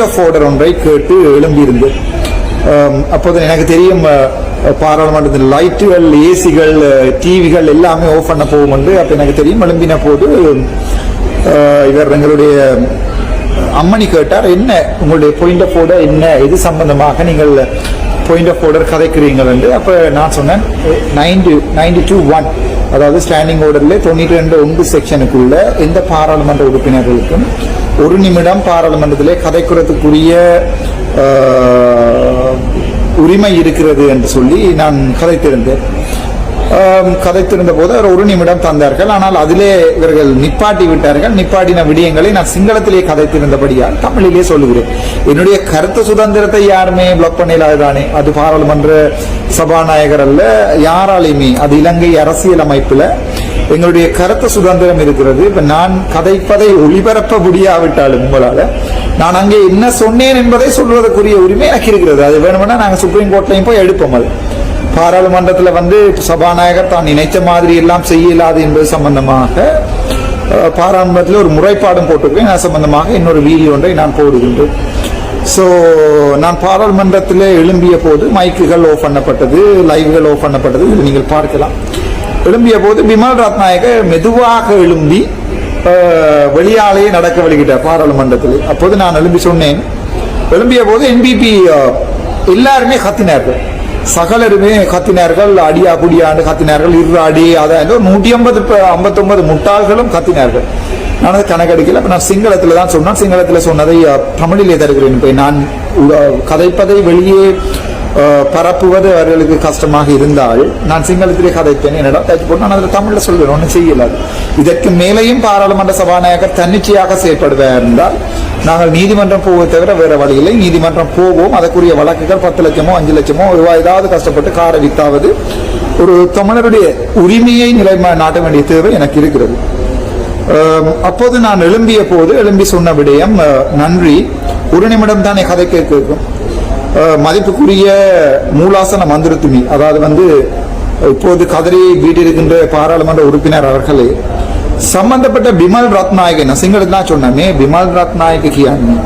Of order ஒன்றை கேட்டு எழும்பியிருந்து. Um, அப்போது எனக்கு தெரியும் uh, பாராளுமன்றத்தில் லைட்டுகள் ஏசிகள் uh, டிவிகள் எல்லாமே ஆஃப் பண்ண போகும் என்று அப்போ எனக்கு தெரியும் எழும்பின போது um, uh, இவர் எங்களுடைய அம்மணி கேட்டார் என்ன உங்களுடைய பாயிண்ட் ஆஃப் ஆர்டர் என்ன? இது சம்பந்தமாக நீங்கள் பாயிண்ட் ஆஃப் ஆர்டர் கதைக்கிறீங்கள் என்று. அப்போ நான் சொன்னேன் நைன்டி நைன்டி டூ ஒன் அதாவது ஸ்டாண்டிங் ஆர்டர்ல தொண்ணூற்றி ரெண்டு ஒன்று செக்ஷனுக்குள்ள எந்த பாராளுமன்ற உறுப்பினர்களுக்கும் ஒரு நிமிடம் பாராளுமன்றத்திலே கதைக்கிறதுக்குரிய உரிமை இருக்கிறது என்று சொல்லி நான் கதைத்திருந்தேன். கதைத்திருந்த போது அவர் ஒரு நிமிடம் தந்தார்கள். ஆனால் அதிலே இவர்கள் நிப்பாட்டி விட்டார்கள். நிப்பாட்டின விடயங்களை நான் சிங்களத்திலே கதைத்திருந்தபடியால் தமிழிலே சொல்லுகிறேன். என்னுடைய கருத்து சுதந்திரத்தை யாருமே பிளாக் பண்ணலாதானே அது பாராளுமன்ற சபாநாயகர் அல்ல யாராலையுமே. அது இலங்கை அரசியல் அமைப்புல எங்களுடைய கருத்து சுதந்திரம் இருக்கிறது. இப்ப நான் கதைப்பதை ஒளிபரப்ப முடியாவிட்டாலும் உங்களால நான் அங்கே என்ன சொன்னேன் என்பதை சொல்வதற்குரிய உரிமை எனக்கு இருக்கிறது. அது வேணும்னா நாங்கள் சுப்ரீம் கோர்ட்லையும் போய் எடுப்போம் அது. பாராளுமன்றத்தில் வந்து சபாநாயகர் தான் நினைத்த மாதிரி எல்லாம் செய்யலாது என்பது சம்பந்தமாக பாராளுமன்றத்தில் ஒரு முறைப்பாடும் போட்டிருக்கேன். அது சம்பந்தமாக இன்னொரு வீடியோ ஒன்றை நான் போடுகின்றேன். ஸோ நான் பாராளுமன்றத்தில் எழும்பிய போது மைக்குகள் ஓஃப் பண்ணப்பட்டது லைவ்கள் ஓஃப் பண்ணப்பட்டது. இதை நீங்கள் பார்க்கலாம். எழும்பிய போது பிமல் ரத்நாயக மெதுவாக எழும்பி வெளியாலேயே நடக்க வழிகிட்டார் பாராளுமன்றத்தில். அப்போது நான் எழும்பி சொன்னேன். எழும்பிய போது என்பிபி எல்லாருமே கத்தினார்கள். சகலருமே கத்தினார்கள் அடியா குடியாண்டு கத்தினார்கள் இரு அடி அதான் நூற்றி ஐம்பது ஐம்பத்தொன்பது முட்டாள்களும் கத்தினார்கள். நான் அதை கணக்கெடுக்கல அப்ப நான் சிங்களத்தில் தான் சொன்னேன். சிங்களத்தில் சொன்னதை தமிழிலே தருகிறேன். இப்ப நான் உ- கதைப்பதை வெளியே அஹ், பரப்புவது அவர்களுக்கு கஷ்டமாக இருந்தால் நான் சிங்களத்திலே கதைப்பேன் என்னடா தச்சு போட்டு நான் அதில் தமிழில் சொல்வேன் ஒன்றும் செய்யலாது இதற்கு மேலேயும் பாராளுமன்ற சபாநாயகர் தன்னிச்சையாக செயற்படுவார் என்றால் நாங்கள் நீதிமன்றம் போவதை தவிர வேற வழி இல்லை. நீதிமன்றம் போவோம். அதற்குரிய வழக்குகள் பத்து லட்சமோ அஞ்சு லட்சமோ ரூபாய் ஏதாவது கஷ்டப்பட்டு காரை வித்தாவது ஒரு தமிழருடைய உரிமையை நிலை நாட்ட வேண்டிய தேவை எனக்கு இருக்கிறது. அப்போது நான் எழும்பிய போது எழும்பி சொன்ன விடயம் நன்றி. ஒரு நிமிடம் தானே கதை கேட்கும் மதிப்புக்குரிய மூலாசன மந்திரத்துமி அதாவது வந்து இப்போது கதறி வீட்டிருக்கின்ற பாராளுமன்ற உறுப்பினர் அவர்களே சம்பந்தப்பட்ட பிமல் ரத்நாயகன் சிங்களத்தில் தான் சொன்னமே பிமல் ரத்நாயக கியான்னு.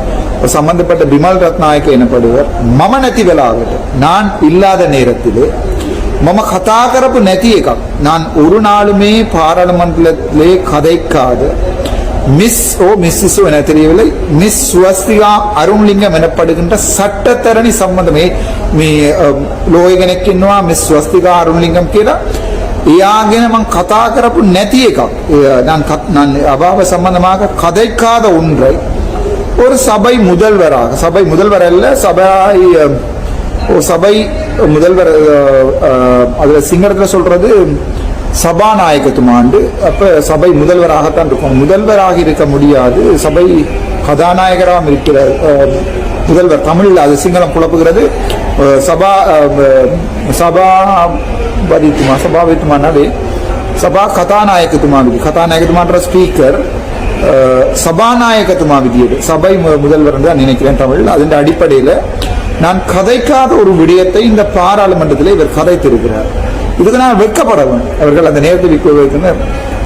சம்பந்தப்பட்ட பிமல் ரத்நாயக எனப்படுவர். மம நதி வெலாவது நான் இல்லாத நேரத்திலே மம கதாகரப்பு நதி எக்கம் நான் ஒரு நாளுமே பாராளுமன்றத்திலே கதைக்காது. மிஸ் ஓ மிஸ்ஸோ என தெரியவில்லை. மிஸ் ஸ்வஸ்திகா அருண்லிங்கம் எனப்படுகின்ற சட்டத்தரணி சம்பந்தமே மீ லோகனைக்கின்வா மிஸ் சுவஸ்திகா அருண்லிங்கம் கீழே එයාගෙන මං කතා කරපු නැති එකක් එය நான் கத்- நான் அபாவ சம்பந்தமாக கதைக்காத ஒன்றை ஒரு சபை முதல்வராக சபை முதல்வர் அல்ல சபை அஹ், ஒரு சபை முதல்வர் அஹ், அஹ், அதுல சிங்களத்துல சொல்றது சபாநாயகத்துமாண்டு அப்ப சபை முதல்வராகத்தான் இருக்கும் முதல்வராக இருக்க முடியாது சபை கதாநாயகராக இருக்கிற அஹ், முதல்வர் தமிழில் அது சிங்களம் குழப்புகிறது அஹ், சபா அஹ், சபா வதித்துமா சபாவித்துமானாலே சபா கதாநாயகத்துமா விதி கதாநாயகத்துமான்ற ஸ்பீக்கர் அஹ், சபாநாயகத்துமா விதியது சபை மு- முதல்வர் என்று நான் நினைக்கிறேன் தமிழில் அதன் அடிப்படையில் நான் கதைக்காத ஒரு விடயத்தை இந்த பாராளுமன்றத்தில் இவர் கதைத்திருக்கிறார் இதுக்கு நான் வெக்கப்படவன் அவர்கள் அந்த நேரத்தில்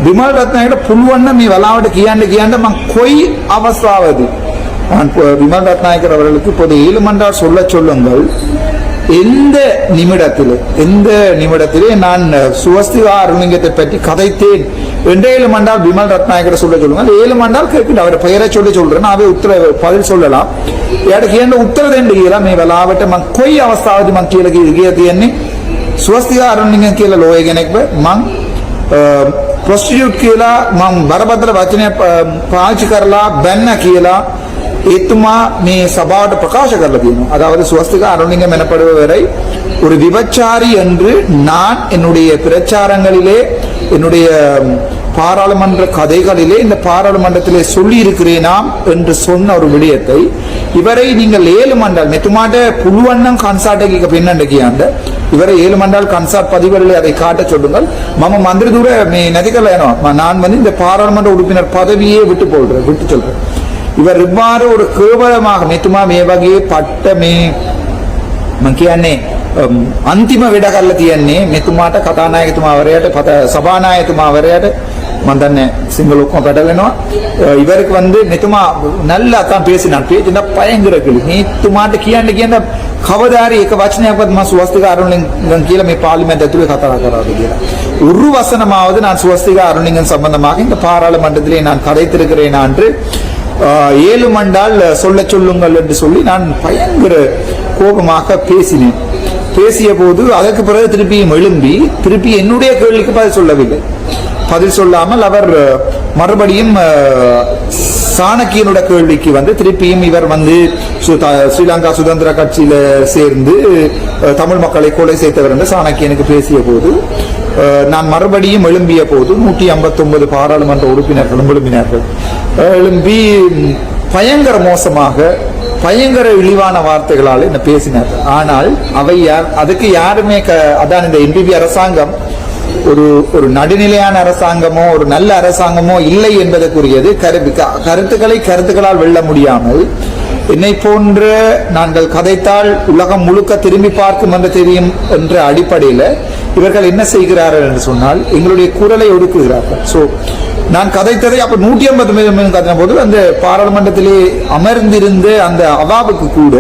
விமல் ரத்னாயிட புல்வண்ண மீ வெளாவட்டு கியாண்டு கியாண்டு மங் கொய் அவசாவது நான் விமல் ரத்நாயக்கர் அவர்களுக்கு இப்போது ஏழு மன்றார் சொல்ல சொல்லுங்கள் எந்த நிமிடத்திலே எந்த நிமிடத்திலே நான் சுவஸ்திவா அருணிங்கத்தை பற்றி கதைத்தேன் என்று ஏழு மண்டால் விமல் ரத்னாயகரை சொல்ல சொல்லுங்க ஏழு மண்டால் கேட்கிட்டு அவர் பெயரை சொல்லி சொல்றேன். அவை உத்தர பதில் சொல்லலாம். எனக்கு என்ன உத்தரதெண்டு கீழே மே வலாவட்ட மங் கொய் அவஸ்தாவதி மங் கீழே கீழ என்ன சுவஸ்திவா அருளிங்க கீழ லோயகனக்கு மங் પ્રોસ્ટિટ્યૂટ કેલા બરબદ્ર વચને પાંચ கரலா பென்ன கீழா ඒතුමා මේ සභාවට ප්‍රකාශ කරලා කියනවා. அதாவது சுவஸ்திகா அருண்லிங்க எனப்படுபவரை ஒரு விபச்சாரி என்று நான் என்னுடைய பிரச்சாரங்களிலே என்னுடைய பாராளுமன்ற கதைகளிலே இந்த பாராளுமன்றத்திலே சொல்லி இருக்கிறேனாம் என்று சொன்ன ஒரு விடயத்தை இவரை நீங்கள் ஏழு மண்டால் மெத்துமாட்ட புழுவண்ணம் கன்சார்ட்டை பின்னண்டக்கியாண்ட இவரை ஏழு மண்டால் கன்சார்ட் பதிவுகளில் அதை காட்ட சொல்லுங்கள் மம மந்திரி தூர நீ நான் வந்து இந்த பாராளுமன்ற உறுப்பினர் பதவியே விட்டு போடுறேன் விட்டு சொல்றேன் இவர் இவ்வாறு ஒரு கேவலமாக மெத்துமா மே வகையே பட்ட மே මම කියන්නේ අම්, අන්තිම වැඩ කරලා තියන්නේ මෙතුමාට කතානායකතුමාවරයාට පත සභානායකතුමාවරයාට வந்தண்ணே சிங்களுக்கும் பெடலனும் இவருக்கு வந்து நித்துமா நல்லா தான் பேசினான் பேசினா பயங்கர கேள்வி நீத்து மாட்டு කියන්න කියන කවදාරි එක වචනයක්වත් මම සුවස්තික අරුණින්ගන් කියලා මේ පාර්ලිමේන්තු ඇතුලේ කතා කරාද කියලා. ஒரு வசனமாவது நான் சுவஸ்திக அருணிங்கன் சம்பந்தமாக இந்த பாராளுமன்றத்திலே நான் கதைத்திருக்கிறேன் என்று ஆஹ், ஏழு மண்டால் சொல்ல சொல்லுங்கள் என்று சொல்லி நான் பயங்கர கோபமாக பேசினேன். பேசிய போது அதற்கு பிறகு திருப்பியும் எழும்பி திருப்பி என்னுடைய கேள்விக்கு பதில் சொல்லவில்லை. பதில் சொல்லாமல் அவர் மறுபடியும் சாணக்கியனோட கேள்விக்கு வந்து திருப்பியும் இவர் வந்து ஸ்ரீலங்கா சுதந்திர கட்சியில சேர்ந்து தமிழ் மக்களை கொலை செய்தவர் என்று சாணக்கியனுக்கு பேசிய போது நான் மறுபடியும் எழும்பிய போது நூற்றி ஐம்பத்தி ஒன்பது பாராளுமன்ற உறுப்பினர்களும் எழுப்பினார்கள் எழும்பி பயங்கர மோசமாக பயங்கர இழிவான வார்த்தைகளால் என்ன பேசினார். ஆனால் அவை யார் அதுக்கு யாருமே க- அதான் இந்த என்பிபி அரசாங்கம் ஒரு ஒரு நடுநிலையான அரசாங்கமோ ஒரு நல்ல அரசாங்கமோ இல்லை என்பதற்குரியது. கரு கருத்துக்களை கருத்துக்களால் வெல்ல முடியாமல் என்னை போன்ற நாங்கள் கதைத்தால் உலகம் முழுக்க திரும்பி பார்க்கும் என்று தெரியும் என்ற அடிப்படையில் இவர்கள் என்ன செய்கிறார்கள் என்று சொன்னால் எங்களுடைய குரலை ஒடுக்குகிறார்கள். ஸோ நான் கதைத்ததை அப்போ நூற்றி ஐம்பது மில்லியன் கத்தின போது அந்த பாராளுமன்றத்திலே அமர்ந்திருந்த அந்த அவாவுக்கு கூட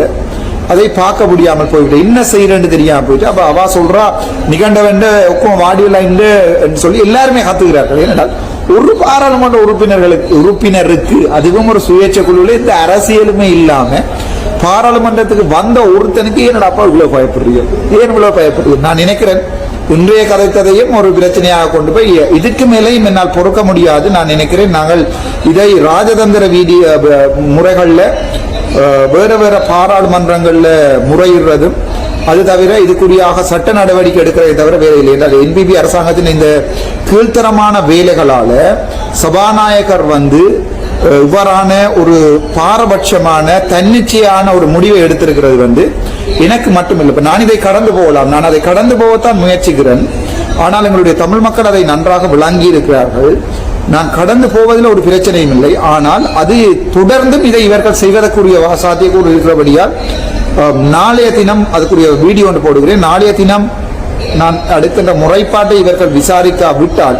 அதை பார்க்க முடியாமல் போய்விட்டு என்ன செய்யறேன்னு தெரியாம போயிட்டு அப்ப அவா சொல்றா நிகண்டவன் ஒக்கம் வாடியில் என்று சொல்லி எல்லாருமே கத்துக்கிறார்கள் ஏனென்றால் ஒரு பாராளுமன்ற உறுப்பினர்களுக்கு உறுப்பினருக்கு அதுவும் ஒரு சுயேட்சை குழுவில் இந்த அரசியலுமே இல்லாம பாராளுமன்றத்துக்கு வந்த ஒருத்தனுக்கு என்னடா அப்பா இவ்வளவு பயப்படுறீங்க? ஏன் இவ்வளவு பயப்படுறீங்க? நான் நினைக்கிறேன் இன்றைய கதைத்ததையும் ஒரு பிரச்சனையாக கொண்டு போய் இதுக்கு மேலேயும் என்னால் பொறுக்க முடியாது. நான் நினைக்கிறேன் நாங்கள் இதை ராஜதந்திர வீதி முறைகளில் வேறு வேறு வேற வேற முறையிடுறதும் அது தவிர இதுக்குரியாக சட்ட நடவடிக்கை எடுக்கிறதை தவிர வேலை இல்லை. என்றால் என்பிபி அரசாங்கத்தின் இந்த கீழ்த்தரமான வேலைகளால் சபாநாயகர் வந்து இவ்வாறான ஒரு பாரபட்சமான தன்னிச்சையான ஒரு முடிவை எடுத்திருக்கிறது வந்து எனக்கு மட்டுமில்லை. இப்ப நான் இதை கடந்து போகலாம். நான் அதை கடந்து போகத்தான் முயற்சிக்கிறேன். ஆனால் எங்களுடைய தமிழ் மக்கள் அதை நன்றாக விளங்கி இருக்கிறார்கள். நான் கடந்து போவதில் ஒரு பிரச்சனையும் இல்லை. ஆனால் அது தொடர்ந்தும் இதை இவர்கள் செய்வதற்குரிய வா- சாத்தியக்கூறு இருக்கிறபடியால் நாளைய தினம் அதுக்குரிய வீடியோ ஒன்று போடுகிறேன். நாளைய தினம் நான் அடுத்த முறைப்பாட்டை இவர்கள் விசாரிக்காவிட்டால்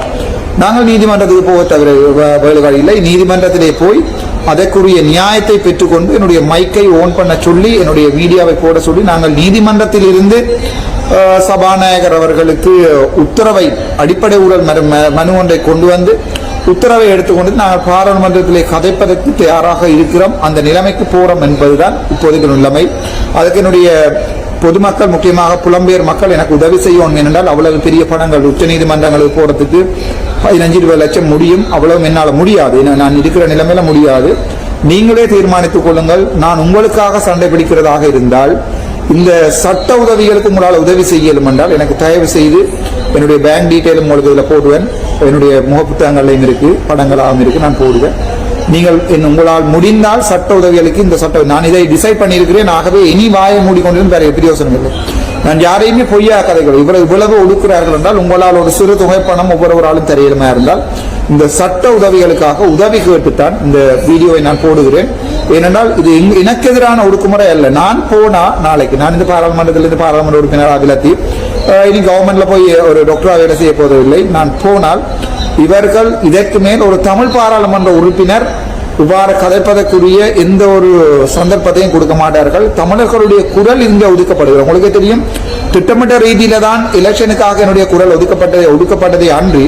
நாங்கள் நீதிமன்றத்துக்கு போக தவிர வே- இல்லை. நீதிமன்றத்திலே போய் அதற்குரிய நியாயத்தை பெற்றுக்கொண்டு என்னுடைய மைக்கை ஓன் பண்ண சொல்லி என்னுடைய மீடியாவை போட சொல்லி நாங்கள் நீதிமன்றத்தில் இருந்து சபாநாயகர் அவர்களுக்கு உத்தரவை அடிப்படை ஊழல் மனு- ம- மனு ஒன்றை கொண்டு வந்து உத்தரவை எடுத்துக்கொண்டு நாங்கள் பாராளுமன்றத்திலே கதைப்பதற்கு தயாராக இருக்கிறோம். அந்த நிலைமைக்கு போறோம் என்பதுதான் இப்போதைக்கு நிலைமை. அதுக்கு என்னுடைய பொதுமக்கள் முக்கியமாக புலம்பெயர் மக்கள் எனக்கு உதவி செய்யணும் என்றால் அவ்வளவு பெரிய பணங்கள் உச்ச நீதிமன்றங்களுக்கு போறதுக்கு பதினஞ்சு இருபது லட்சம் முடியும். அவ்வளவு என்னால் முடியாது. நான் இருக்கிற நிலைமையில முடியாது. நீங்களே தீர்மானித்துக் கொள்ளுங்கள். நான் உங்களுக்காக சண்டை பிடிக்கிறதாக இருந்தால் இந்த சட்ட உதவிகளுக்கு உங்களால் உதவி செய்யலும் என்றால் எனக்கு தயவு செய்து என்னுடைய பேங்க் டீட்டெயிலும் உங்களுக்கு இதில் போடுவேன். என்னுடைய முகப்புத்தகங்களையும் இருக்கு படங்களாகவும் இருக்கு நான் போடுவேன். நீங்கள் என் உங்களால் முடிந்தால் சட்ட உதவிகளுக்கு இந்த சட்ட நான் இதை டிசைட் பண்ணியிருக்கிறேன். ஆகவே இனி வாயை மூடிக்கொண்டிருந்து வேற பிரயோசனம் இல்லை. நான் யாரையுமே பொய்யா கதைகள் இவ்வளவு இவ்வளவு ஒடுக்கிறார்கள் என்றால் உங்களால் ஒரு சிறு தொகை பணம் ஒவ்வொரு ஆளும் தெரியலுமா இருந்தால் இந்த சட்ட உதவிகளுக்காக உதவி கேட்டுத்தான் இந்த வீடியோவை நான் போடுகிறேன். ஏனென்றால் இது எனக்கு எதிரான ஒடுக்குமுறை அல்ல. நான் போனா நாளைக்கு நான் இந்த பாராளுமன்றத்திலிருந்து பாராளுமன்ற உறுப்பினர் அகிலத்தி இனி கவர்மெண்ட்ல போய் ஒரு டாக்டரா வேலை செய்ய போவதில்லை. நான் போனால் இவர்கள் இதற்கு மேல் ஒரு தமிழ் பாராளுமன்ற உறுப்பினர் இவ்வாறு கதைப்பதற்குரிய எந்த ஒரு சந்தர்ப்பத்தையும் கொடுக்க மாட்டார்கள். தமிழர்களுடைய குரல் இங்கே ஒதுக்கப்படுகிறது. உங்களுக்கே தெரியும் திட்டமிட்ட ரீதியில தான் எலெக்ஷனுக்காக என்னுடைய குரல் ஒதுக்கப்பட்டதை ஒதுக்கப்பட்டதை அன்றி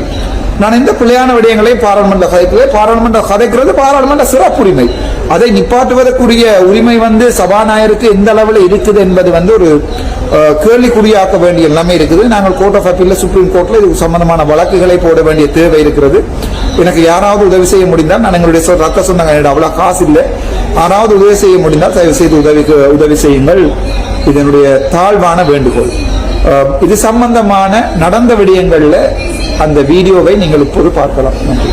நான் இந்த பிள்ளையான விடயங்களை பாராளுமன்ற கதைக்கிறேன் பாராளுமன்ற கதைக்கிறது பாராளுமன்ற சிறப்புரிமை. அதை நிப்பாட்டுவதற்குரிய உரிமை வந்து சபாநாயகருக்கு எந்த அளவில் இருக்குது என்பது வந்து ஒரு கேள்விக்குறியாக்க வேண்டிய நிலைமை இருக்குது. நாங்கள் கோர்ட் ஆஃப் அப்பீல் சுப்ரீம் கோர்ட்ல இது சம்பந்தமான வழக்குகளை போட வேண்டிய தேவை இருக்கிறது. எனக்கு யாராவது உதவி செய்ய முடிந்தால் நான் எங்களுடைய சொ- ரத்த சொந்தங்க என்னிடம் அவ்வளவு காசு இல்லை. யாராவது உதவி செய்ய முடிந்தால் தயவு செய்து உதவிக்கு உதவி செய்யுங்கள். இதனுடைய தாழ்வான வேண்டுகோள். இது சம்பந்தமான நடந்த விடயங்கள்ல அந்த வீடியோவை நீங்கள் இப்போது பார்க்கலாம். நன்றி.